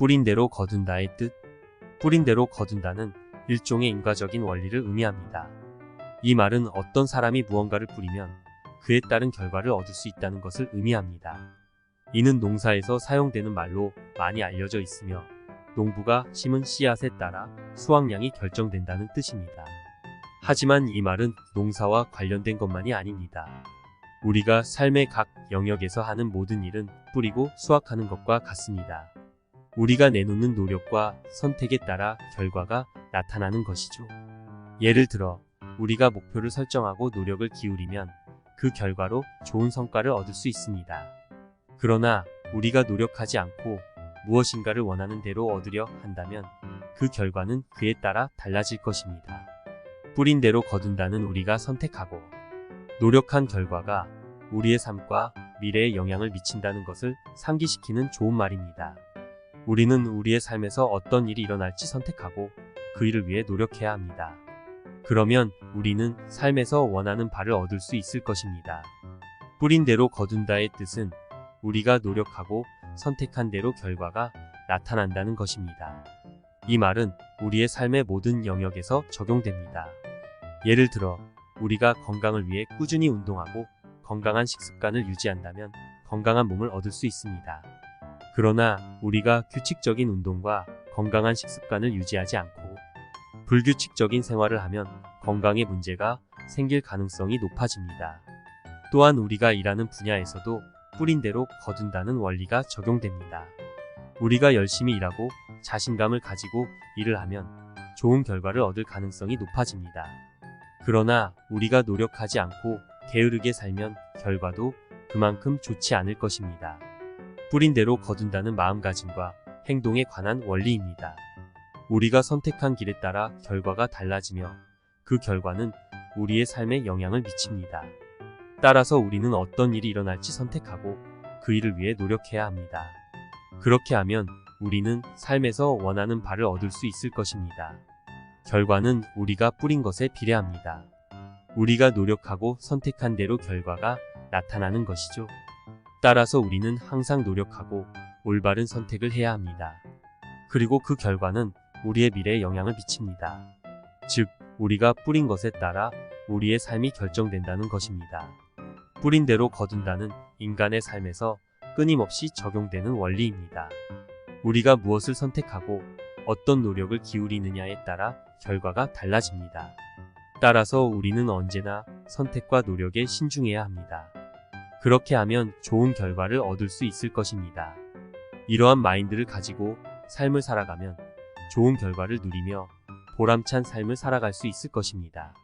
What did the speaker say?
뿌린 대로 거둔다의 뜻. 뿌린 대로 거둔다는 일종의 인과적인 원리를 의미합니다. 이 말은 어떤 사람이 무언가를 뿌리면 그에 따른 결과를 얻을 수 있다는 것을 의미합니다. 이는 농사에서 사용되는 말로 많이 알려져 있으며 농부가 심은 씨앗에 따라 수확량이 결정된다는 뜻입니다. 하지만 이 말은 농사와 관련된 것만이 아닙니다. 우리가 삶의 각 영역에서 하는 모든 일은 뿌리고 수확하는 것과 같습니다. 우리가 내놓는 노력과 선택에 따라 결과가 나타나는 것이죠. 예를 들어, 우리가 목표를 설정하고 노력을 기울이면 그 결과로 좋은 성과를 얻을 수 있습니다. 그러나 우리가 노력하지 않고 무엇인가를 원하는 대로 얻으려 한다면 그 결과는 그에 따라 달라질 것입니다. 뿌린 대로 거둔다는 우리가 선택하고 노력한 결과가 우리의 삶과 미래에 영향을 미친다는 것을 상기시키는 좋은 말입니다. 우리는 우리의 삶에서 어떤 일이 일어날지 선택하고 그 일을 위해 노력해야 합니다. 그러면 우리는 삶에서 원하는 바를 얻을 수 있을 것입니다. 뿌린 대로 거둔다의 뜻은 우리가 노력하고 선택한 대로 결과가 나타난다는 것입니다. 이 말은 우리의 삶의 모든 영역에서 적용됩니다. 예를 들어, 우리가 건강을 위해 꾸준히 운동하고 건강한 식습관을 유지한다면 건강한 몸을 얻을 수 있습니다. 그러나 우리가 규칙적인 운동과 건강한 식습관을 유지하지 않고 불규칙적인 생활을 하면 건강에 문제가 생길 가능성이 높아집니다. 또한 우리가 일하는 분야에서도 뿌린 대로 거둔다는 원리가 적용됩니다. 우리가 열심히 일하고 자신감을 가지고 일을 하면 좋은 결과를 얻을 가능성이 높아집니다. 그러나 우리가 노력하지 않고 게으르게 살면 결과도 그만큼 좋지 않을 것입니다. 뿌린 대로 거둔다는 마음가짐과 행동에 관한 원리입니다. 우리가 선택한 길에 따라 결과가 달라지며 그 결과는 우리의 삶에 영향을 미칩니다. 따라서 우리는 어떤 일이 일어날지 선택하고 그 일을 위해 노력해야 합니다. 그렇게 하면 우리는 삶에서 원하는 바를 얻을 수 있을 것입니다. 결과는 우리가 뿌린 것에 비례합니다. 우리가 노력하고 선택한 대로 결과가 나타나는 것이죠. 따라서 우리는 항상 노력하고 올바른 선택을 해야 합니다. 그리고 그 결과는 우리의 미래에 영향을 미칩니다. 즉, 우리가 뿌린 것에 따라 우리의 삶이 결정된다는 것입니다. 뿌린 대로 거둔다는 인간의 삶에서 끊임없이 적용되는 원리입니다. 우리가 무엇을 선택하고 어떤 노력을 기울이느냐에 따라 결과가 달라집니다. 따라서 우리는 언제나 선택과 노력에 신중해야 합니다. 그렇게 하면 좋은 결과를 얻을 수 있을 것입니다. 이러한 마인드를 가지고 삶을 살아가면 좋은 결과를 누리며 보람찬 삶을 살아갈 수 있을 것입니다.